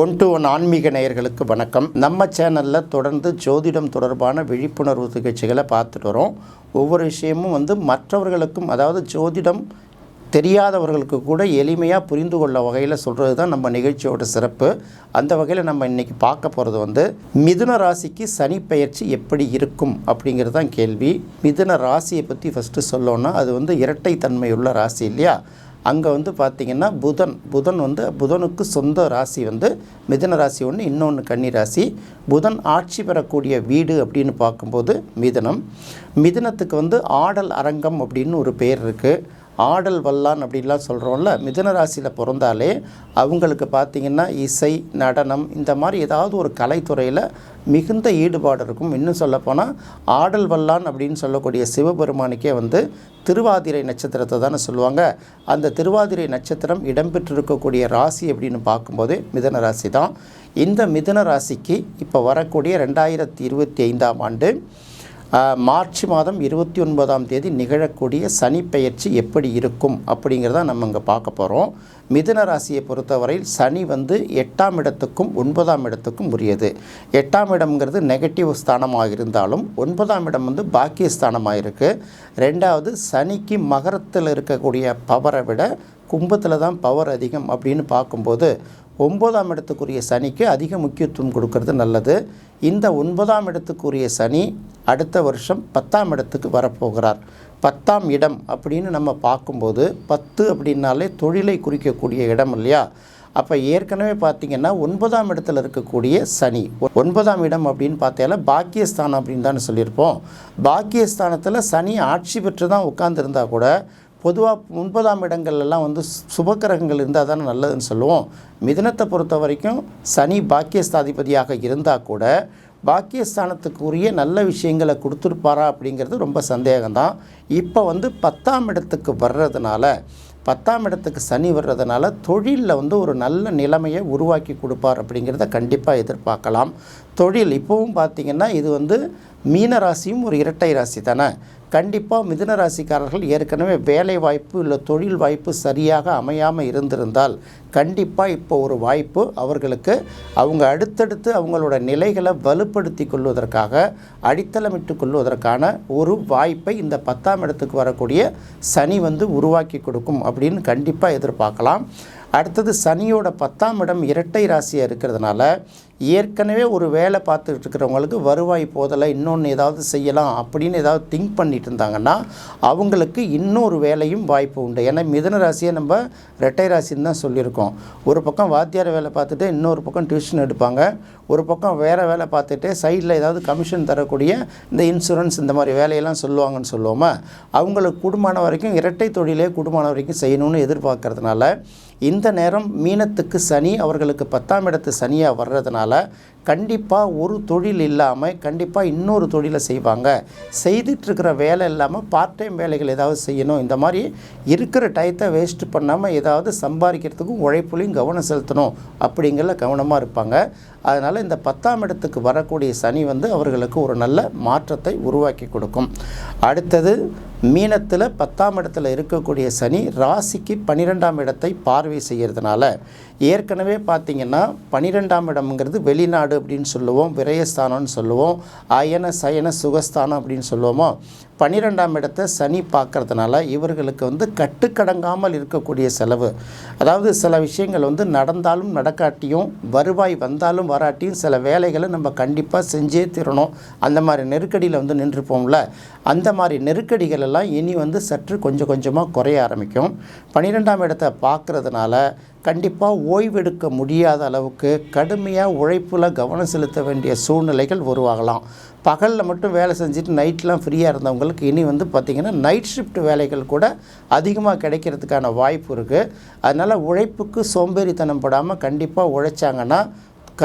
One to one ஆன்மீக நேயர்களுக்கு வணக்கம். நம்ம சேனலில் தொடர்ந்து ஜோதிடம் தொடர்பான விழிப்புணர்வு நிகழ்ச்சிகளை பார்த்துட்டு வரோம். ஒவ்வொரு விஷயமும் வந்து மற்றவர்களுக்கும் அதாவது ஜோதிடம் தெரியாதவர்களுக்கு கூட எளிமையாக புரிந்து கொள்ள வகையில் சொல்கிறது தான் நம்ம நிகழ்ச்சியோட சிறப்பு. அந்த வகையில் நம்ம இன்றைக்கி பார்க்க போகிறது வந்து மிதுன ராசிக்கு சனி பயிற்சி எப்படி இருக்கும் அப்படிங்கிறது தான் கேள்வி. மிதுன ராசியை பற்றி ஃபஸ்ட்டு சொல்லோன்னா அது வந்து இரட்டை தன்மையுள்ள ராசி இல்லையா? அங்கே வந்து பார்த்திங்கன்னா புதன் புதன் வந்து புதனுக்கு சொந்த ராசி வந்து மிதன ராசி ஒன்று இன்னொன்று கன்னி ராசி. புதன் ஆட்சி பெறக்கூடிய வீடு அப்படின்னு பார்க்கும்போது மிதனம். மிதனத்துக்கு வந்து ஆடல் அரங்கம் அப்படின்னு ஒரு பேர் இருக்குது ஆடல் வல்லான் அப்படின்லாம் சொல்கிறோம்ல மிதன ராசியில் பிறந்தாலே அவங்களுக்கு பார்த்திங்கன்னா இசை நடனம் இந்த மாதிரி ஏதாவது ஒரு கலைத்துறையில் மிகுந்த ஈடுபாடு இருக்கும். இன்னும் சொல்லப்போனால் ஆடல் வல்லான் அப்படின்னு சொல்லக்கூடிய சிவபெருமானுக்கே வந்து திருவாதிரை நட்சத்திரத்தை தானே சொல்லுவாங்க. அந்த திருவாதிரை நட்சத்திரம் இடம்பெற்றிருக்கக்கூடிய ராசி அப்படின்னு பார்க்கும்போது மிதன ராசி தான் இந்த மிதுன ராசிக்கு இப்போ வரக்கூடிய ரெண்டாயிரத்தி இருபத்தி ஐந்தாம் ஆண்டு மார்ச் மாதம் இருபத்தி ஒன்பதாம் தேதி நிகழக்கூடிய சனி பெயர்ச்சி எப்படி இருக்கும் அப்படிங்கிறத நம்ம இங்கே பார்க்க போகிறோம் மிதுன ராசியை பொறுத்தவரையில் சனி வந்து எட்டாம் இடத்துக்கும் ஒன்பதாம் இடத்துக்கும் உரியது. எட்டாம் இடம்ங்கிறது நெகட்டிவ் ஸ்தானமாக இருந்தாலும் ஒன்பதாம் இடம் வந்து பாக்கிய ஸ்தானமாக இருக்குது ரெண்டாவது சனிக்கு மகரத்தில் இருக்கக்கூடிய பவரை விட கும்பத்தில் தான் பவர் அதிகம் அப்படின்னு பார்க்கும்போது ஒன்பதாம் இடத்துக்குரிய சனிக்கு அதிக முக்கியத்துவம் கொடுக்கறது நல்லது. இந்த ஒன்பதாம் இடத்துக்குரிய சனி அடுத்த வருஷம் பத்தாம் இடத்துக்கு வரப்போகிறார். பத்தாம் இடம் அப்படின்னு நம்ம பார்க்கும்போது பத்து அப்படின்னாலே தொழிலை குறிக்கக்கூடிய இடம் இல்லையா? அப்போ ஏற்கனவே பார்த்தீங்கன்னா ஒன்பதாம் இடத்துல இருக்கக்கூடிய சனி. ஒ- ஒன்பதாம் இடம் அப்படின்னு பார்த்தால பாக்கியஸ்தானம் அப்படின்னு தானே சொல்லியிருப்போம். பாக்கியஸ்தானத்தில் சனி ஆட்சி பெற்று தான் உட்காந்துருந்தா கூட பொதுவாக ஒன்பதாம் இடங்கள்லாம் வந்து சுபக்கிரகங்கள் இருந்தால் தானே நல்லதுன்னு சொல்லுவோம். மிதனத்தை பொறுத்த வரைக்கும் சனி பாக்கியஸ்தாதிபதியாக இருந்தால் கூட பாக்கியஸ்தானத்துக்குரிய நல்ல விஷயங்களை கொடுத்துருப்பாரா அப்படிங்கிறது ரொம்ப சந்தேகம்தான். இப்போ வந்து பத்தாம் இடத்துக்கு வர்றதுனால பத்தாம் இடத்துக்கு சனி வர்றதுனால தொழிலில் வந்து ஒரு நல்ல நிலைமையை உருவாக்கி கொடுப்பார் அப்படிங்கிறத கண்டிப்பாக எதிர்பார்க்கலாம். தொழில். இப்போவும் பார்த்திங்கன்னா இது வந்து மீன ராசியும் ஒரு இரட்டை ராசி தானே? கண்டிப்பாக மிதுன ராசிக்காரர்கள் ஏற்கனவே வேலை வாய்ப்பு இல்லை தொழில் வாய்ப்பு சரியாக அமையாமல் இருந்திருந்தால் கண்டிப்பாக இப்போ ஒரு வாய்ப்பு அவர்களுக்கு. அவங்க அடுத்தடுத்து அவங்களோட நிலைகளை வலுப்படுத்தி கொள்வதற்காக அடித்தளமிட்டு கொள்வதற்கான ஒரு வாய்ப்பை இந்த பத்தாம் இடத்துக்கு வரக்கூடிய சனி வந்து உருவாக்கி கொடுக்கும் அப்படின்னு கண்டிப்பாக எதிர்பார்க்கலாம். அடுத்தது சனியோட பத்தாம் இடம் இரட்டை ராசியாக இருக்கிறதுனால ஏற்கனவே ஒரு வேலை பார்த்துக்கிட்டு இருக்கிறவங்களுக்கு வருவாய் போதலை இன்னொன்று ஏதாவது செய்யலாம் அப்படின்னு ஏதாவது திங்க் பண்ணிட்டு இருந்தாங்கன்னா அவங்களுக்கு இன்னொரு வேலையும் வாய்ப்பு உண்டு. ஏன்னா மிதன ராசியை நம்ம ரெட்டை ராசின்னு தான் சொல்லியிருக்கோம். ஒரு பக்கம் வாத்தியார் வேலை பார்த்துட்டு இன்னொரு பக்கம் டியூஷன் எடுப்பாங்க. ஒரு பக்கம் வேறு வேலை பார்த்துட்டு சைடில் ஏதாவது கமிஷன் தரக்கூடிய இந்த இன்சூரன்ஸ் இந்த மாதிரி வேலையெல்லாம் சொல்லுவாங்கன்னு சொல்லுவோமா? அவங்களுக்கு குடும்பமான வரைக்கும் இரட்டை தொழிலே குடும்பமான வரைக்கும் செய்யணும்னு எதிர்பார்க்கறதுனால இந்த நேரம் மீனத்துக்கு சனி அவர்களுக்கு பத்தாம் இடத்து சனியாக வர்றதுனால கண்டிப்பாக ஒரு தொழில் இல்லாமல் கண்டிப்பாக இன்னொரு தொழிலை செய்வாங்க. செய்துட்ருக்கிற வேலை இல்லாமல் பார்ட் டைம் வேலைகள் ஏதாவது செய்யணும். இந்த மாதிரி இருக்கிற டயத்தை வேஸ்ட் பண்ணாமல் ஏதாவது சம்பாதிக்கிறதுக்கும் உழைப்புலையும் கவனம் செலுத்தணும் அப்படிங்கிற கவனமாக இருப்பாங்க. அதனால் இந்த பத்தாம் இடத்துக்கு வரக்கூடிய சனி வந்து அவர்களுக்கு ஒரு நல்ல மாற்றத்தை உருவாக்கி கொடுக்கும். அடுத்தது மீனத்தில் பத்தாம் இடத்துல இருக்கக்கூடிய சனி ராசிக்கு பன்னிரெண்டாம் இடத்தை பார்வை செய்கிறதுனால ஏற்கனவே பார்த்திங்கன்னா பன்னிரெண்டாம் இடம்ங்கிறது வெளிநாடு அப்படின்னு சொல்லுவோம் விரயஸ்தானம்னு சொல்லுவோம் அயன சயன சுகஸ்தானம் அப்படின்னு சொல்லுவோமோ பன்னிரெண்டாம் இடத்தை சனி பார்க்கறதுனால இவர்களுக்கு வந்து கட்டுக்கடங்காமல் இருக்கக்கூடிய செலவு. அதாவது சில விஷயங்கள் வந்து நடந்தாலும் நடக்காட்டியும் வருவாய் வந்தாலும் வராட்டியும் சில வேலைகளை நம்ம கண்டிப்பாக செஞ்சே தீரணும். அந்த மாதிரி நெருக்கடியில் வந்து நின்றுப்போம்ல. அந்த மாதிரி நெருக்கடிகள் எல்லாம் இனி வந்து சற்று கொஞ்சம் கொஞ்சமாக குறைய ஆரம்பிக்கும். பன்னிரெண்டாம் இடத்தை பார்க்குறதுனால கண்டிப்பாக ஓய்வெடுக்க முடியாத அளவுக்கு கடுமையாக உழைப்பில் கவனம் செலுத்த வேண்டிய சூழ்நிலைகள் உருவாகலாம். பகலில் மட்டும் வேலை செஞ்சுட்டு நைட்லாம் ஃப்ரீயாக இருந்தவங்களுக்கு இனி வந்து பார்த்திங்கன்னா நைட் ஷிஃப்ட் வேலைகள் கூட அதிகமாக கிடைக்கிறதுக்கான வாய்ப்பு இருக்குது அதனால் உழைப்புக்கு சோம்பேறித்தனம் படாமல் கண்டிப்பாக உழைச்சாங்கன்னா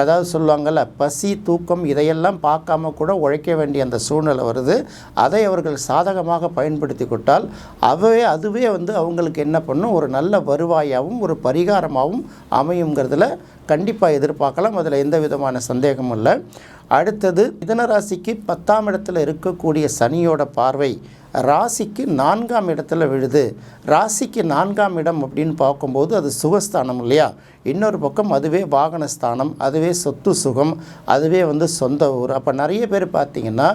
அதாவது சொல்லுவாங்கள்ல பசி தூக்கம் இதையெல்லாம் பார்க்காம கூட உழைக்க வேண்டிய அந்த சூழ்நிலை வருது. அதை அவர்கள் சாதகமாக பயன்படுத்தி கொண்டால் அவே அதுவே வந்து அவங்களுக்கு என்ன பண்ணும்? ஒரு நல்ல வருவாயாகவும் ஒரு பரிகாரமாகவும் அமையுங்கிறதுல கண்டிப்பாக எதிர்பார்க்கலாம். அதில் எந்த விதமான சந்தேகமும் இல்லை. அடுத்தது மிதனராசிக்கு பத்தாம் இடத்துல இருக்கக்கூடிய சனியோட பார்வை ராசிக்கு நான்காம் இடத்துல விழுது. ராசிக்கு நான்காம் இடம் அப்படின்னு பார்க்கும்போது அது சுகஸ்தானம் இல்லையா? இன்னொரு பக்கம் அதுவே வாகனஸ்தானம் அதுவே சொத்து சுகம் அதுவே வந்து சொந்த ஊர். அப்போ நிறைய பேர் பார்த்திங்கன்னா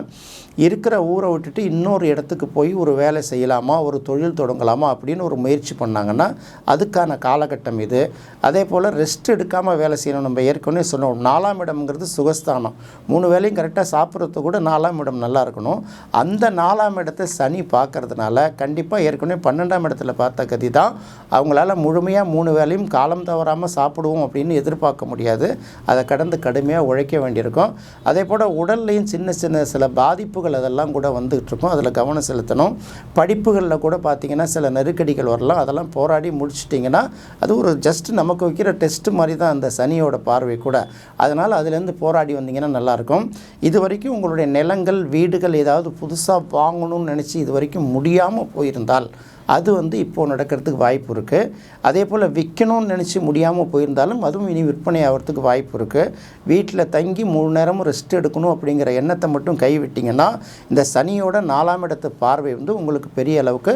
இருக்கிற ஊரை விட்டுட்டு இன்னொரு இடத்துக்கு போய் ஒரு வேலை செய்யலாமா ஒரு தொழில் தொடங்கலாமா அப்படின்னு ஒரு முயற்சி பண்ணாங்கன்னா அதுக்கான காலகட்டம் இது. அதே போல் ரெஸ்ட் எடுக்காமல் வேலை செய்யணும் நம்ம ஏற்கனவே சொன்னோம். நாலாம் இடம்ங்கிறது சுகஸ்தானம். மூணு வேலையும் கரெக்டாக சாப்பிட்றது கூட நாலாம் இடம் நல்லா இருக்கணும். அந்த நாலாம் இடத்தை சனி பார்க்கறதுனால கண்டிப்பாக ஏற்கனவே பன்னெண்டாம் இடத்துல பார்த்த கதி தான். அவங்களால முழுமையாக மூணு வேலையும் காலம் தவறாமல் சாப்பிடுவோம் அப்படின்னு எதிர்பார்க்க முடியாது. அதை கடந்து கடுமையாக உழைக்க வேண்டியிருக்கும். அதே போல் உடல்லையும் சின்ன சின்ன சில பாதிப்புகள் அதெல்லாம் கூட வந்துகிட்டு இருக்கும் அதில் கவனம் செலுத்தணும். படிப்புகளில் கூட பார்த்திங்கன்னா சில நெருக்கடிகள் வரலாம். அதெல்லாம் போராடி முடிச்சிட்டிங்கன்னா அது ஒரு ஜஸ்ட் நமக்கு வைக்கிற டெஸ்ட் மாதிரி தான் அந்த சனியோட பார்வை கூட. அதனால் அதுலேருந்து போராடி வந்தீங்கன்னா நல்லாயிருக்கும் இது வரைக்கும் உங்களுடைய நிலங்கள் வீடுகள் ஏதாவது புதுசாக வாங்கணும்னு நினச்சி இது வரைக்கும் முடியாமல் போயிருந்தால் அது வந்து இப்போது நடக்கிறதுக்கு வாய்ப்பு இருக்குது அதே போல் விற்கணும்னு நினச்சி முடியாமல் போயிருந்தாலும் அதுவும் இனி விற்பனை ஆகிறதுக்கு வாய்ப்பு இருக்குது வீட்டில் தங்கி மூணு நேரமும் ரெஸ்ட் எடுக்கணும் அப்படிங்கிற எண்ணத்தை மட்டும் கைவிட்டிங்கன்னா இந்த சனியோட நாலாம் இடத்து பார்வை வந்து உங்களுக்கு பெரிய அளவுக்கு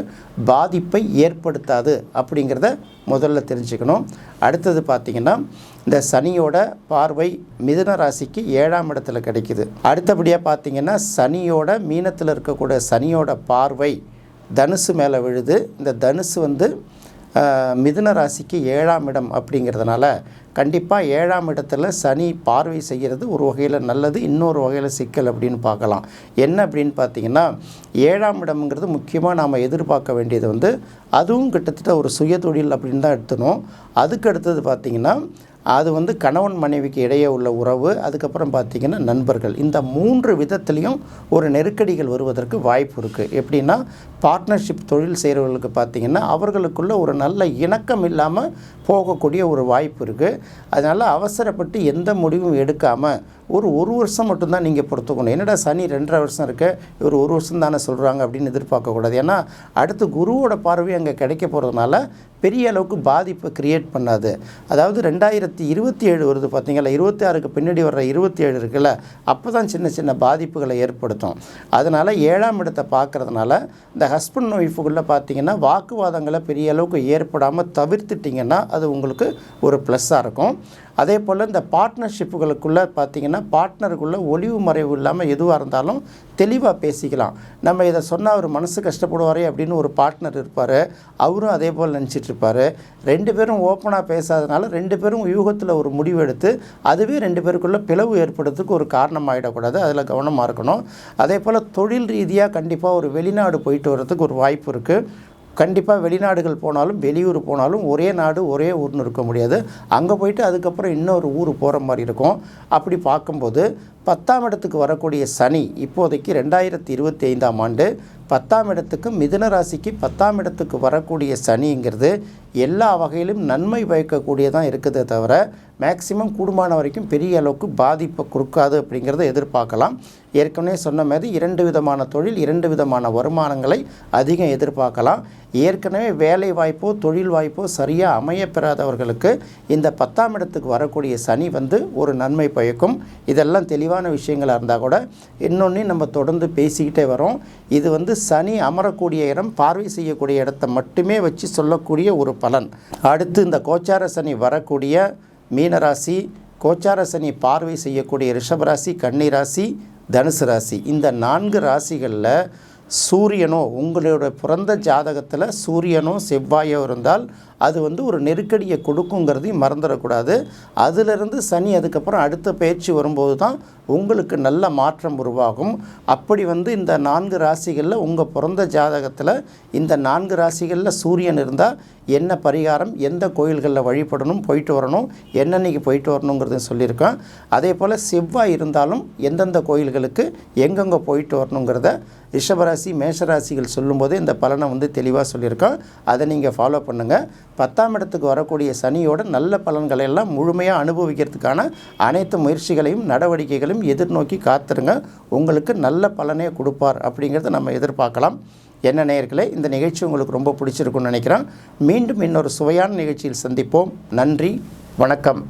பாதிப்பை ஏற்படுத்தாது அப்படிங்கிறத முதல்ல தெரிஞ்சுக்கணும். அடுத்தது பார்த்திங்கன்னா இந்த சனியோட பார்வை மிதுன ராசிக்கு ஏழாம் இடத்துல கிடைக்குது. அடுத்தபடியாக பார்த்திங்கன்னா சனியோட மீனத்தில் இருக்கக்கூடிய சனியோட பார்வை தனுசு மேலே விழுது. இந்த தனுசு வந்து மிதுன ராசிக்கு ஏழாம் இடம் அப்படிங்கிறதுனால கண்டிப்பாக ஏழாம் இடத்துல சனி பார்வை செய்கிறது ஒரு வகையில் நல்லது இன்னொரு வகையில் சிக்கல் அப்படின்னு பார்க்கலாம். என்ன அப்படின்னு பார்த்தீங்கன்னா ஏழாம் இடம்ங்கிறது முக்கியமாக நாம் எதிர்பார்க்க வேண்டியது வந்து அதுவும் கிட்டத்தட்ட ஒரு சுயதொழில் அப்படின்னு தான் எடுத்தணும் அதுக்கு அடுத்தது பார்த்திங்கன்னா அது வந்து கணவன் மனைவிக்கு இடையே உள்ள உறவு அதுக்கப்புறம் பார்த்திங்கன்னா நண்பர்கள். இந்த மூன்று விதத்துலேயும் ஒரு நெருக்கடிகள் வருவதற்கு வாய்ப்பு இருக்குது எப்படின்னா பார்ட்னர்ஷிப் தொழில் செய்கிறவர்களுக்கு பார்த்திங்கன்னா அவர்களுக்குள்ள ஒரு நல்ல இணக்கம் இல்லாமல் போகக்கூடிய ஒரு வாய்ப்பு இருக்குது அதனால் அவசரப்பட்டு எந்த முடிவும் எடுக்காமல் ஒரு ஒரு வருஷம் மட்டும்தான் நீங்கள் பொறுத்துக்கணும். என்னடா சனி ரெண்டரை வருஷம் இருக்க? இவர் ஒரு வருஷம் தானே சொல்கிறாங்க அப்படின்னு எதிர்பார்க்கக்கூடாது. ஏன்னா அடுத்து குருவோட பார்வை அங்கே கிடைக்க போகிறதுனால பெரிய அளவுக்கு பாதிப்பை கிரியேட் பண்ணாது. அதாவது ரெண்டாயிரத்தி இருபத்தி ஏழு வருது பார்த்தீங்களா இருபத்தி ஆறுக்கு பின்னாடி வர்ற இருபத்தி ஏழு இருக்குல்ல? அப்போ தான் சின்ன சின்ன பாதிப்புகளை ஏற்படுத்தும். அதனால் ஏழாம் இடத்தை பார்க்குறதுனால இந்த ஹஸ்பண்ட் ஒய்ஃபுக்குள்ளே பார்த்தீங்கன்னா வாக்குவாதங்களை பெரிய அளவுக்கு ஏற்படாமல் தவிர்த்துட்டிங்கன்னா அது உங்களுக்கு ஒரு ப்ளஸ்ஸாக இருக்கும். அதே போல் இந்த பார்ட்னர்ஷிப்புகளுக்குள்ளே பார்த்தீங்கன்னா பார்ட்னருக்குள்ளே ஒளிவு மறைவு இல்லாமல் எதுவாக இருந்தாலும் தெளிவாக பேசிக்கலாம். நம்ம இதை சொன்னால் அவர் மனசு கஷ்டப்படுவாரே அப்படின்னு ஒரு பார்ட்னர் இருப்பார். அவரும் அதே போல் நினச்சிட்டு இருப்பார். ரெண்டு பேரும் ஓப்பனாக பேசாதனால ரெண்டு பேரும் யூகத்தில் ஒரு முடிவு எடுத்து அதுவே ரெண்டு பேருக்குள்ளே பிளவு ஏற்படுறதுக்கு ஒரு காரணம் ஆகிடக்கூடாது அதில் கவனமாக இருக்கணும். அதே போல் தொழில் ரீதியாக கண்டிப்பாக ஒரு வெளிநாடு போயிட்டு வர்றதுக்கு ஒரு வாய்ப்பு இருக்குது கண்டிப்பாக வெளிநாடுகள் போனாலும் வெளியூர் போனாலும் ஒரே நாடு ஒரே ஊர்னு இருக்க முடியாது. அங்கே போயிட்டு அதுக்கப்புறம் இன்னொரு ஊர் போகிற மாதிரி இருக்கும். அப்படி பார்க்கும்போது பத்தாம் இடத்துக்கு வரக்கூடிய சனி இப்போதைக்கு ரெண்டாயிரத்தி இருபத்தி ஐந்தாம் ஆண்டு பத்தாம் இடத்துக்கு மிதுன ராசிக்கு பத்தாம் இடத்துக்கு வரக்கூடிய சனிங்கிறது எல்லா வகையிலும் நன்மை பயக்கக்கூடியதான் இருக்குதே தவிர மேக்சிமம் கூடுமான வரைக்கும் பெரிய அளவுக்கு பாதிப்பை கொடுக்காது அப்படிங்கிறத எதிர்பார்க்கலாம். ஏற்கனவே சொன்ன மாதிரி இரண்டு விதமான தொழில் இரண்டு விதமான வருமானங்களை அதிகம் எதிர்பார்க்கலாம். ஏற்கனவே வேலை வாய்ப்போ தொழில் வாய்ப்போ சரியாக அமையப்பெறாதவர்களுக்கு இந்த பத்தாம் இடத்துக்கு வரக்கூடிய சனி வந்து ஒரு நன்மை பயக்கும். இதெல்லாம் தெளிவான விஷயங்களாக இருந்தால் கூட இன்னொன்று நம்ம தொடர்ந்து பேசிக்கிட்டே வரோம். இது வந்து சனி அமரக்கூடிய இடம் பார்வை செய்யக்கூடிய இடத்தை மட்டுமே வச்சு சொல்லக்கூடிய ஒரு பலன். அடுத்து இந்த கோச்சார சனி வரக்கூடிய மீனராசி கோச்சார சனி பார்வை செய்யக்கூடிய ரிஷபராசி கன்னிராசி தனுசு ராசி. இந்த நான்கு ராசிகளில் சூரியனோ உங்களோட பிறந்த ஜாதகத்தில் சூரியனோ செவ்வாயோ இருந்தால் அது வந்து ஒரு நெருக்கடியை கொடுக்குங்கிறதையும் மறந்துடக்கூடாது. அதிலிருந்து சனி அதுக்கப்புறம் அடுத்த பயிற்சி வரும்போது தான் உங்களுக்கு நல்ல மாற்றம் உருவாகும். அப்படி வந்து இந்த நான்கு ராசிகளில் உங்கள் பிறந்த ஜாதகத்தில் இந்த நான்கு ராசிகளில் சூரியன் இருந்தால் என்ன பரிகாரம் எந்த கோயில்களில் வழிபடணும் போயிட்டு வரணும் என்னன்னைக்கு போயிட்டு வரணுங்கிறத சொல்லியிருக்கேன். அதே போல் செவ்வாய் இருந்தாலும் எந்தெந்த கோயில்களுக்கு எங்கெங்கே போயிட்டு வரணுங்கிறத ரிஷபராசி மேஷராசிகள் சொல்லும்போதே இந்த பலனை வந்து தெளிவாக சொல்லியிருக்கோம் அதை நீங்கள் ஃபாலோ பண்ணுங்கள் பத்தாம் இடத்துக்கு வரக்கூடிய சனியோட நல்ல பலன்களை எல்லாம் முழுமையாக அனுபவிக்கிறதுக்கான அனைத்து முயற்சிகளையும் நடவடிக்கைகளையும் எதிர்நோக்கி காத்துருங்க. உங்களுக்கு நல்ல பலனே கொடுப்பார் அப்படிங்கிறத நம்ம எதிர்பார்க்கலாம். என்ன நேயர்களே இந்த நிகழ்ச்சி உங்களுக்கு ரொம்ப பிடிச்சிருக்குன்னு நினைக்கிறேன். மீண்டும் இன்னொரு சுவையான நிகழ்ச்சியில் சந்திப்போம். நன்றி வணக்கம்.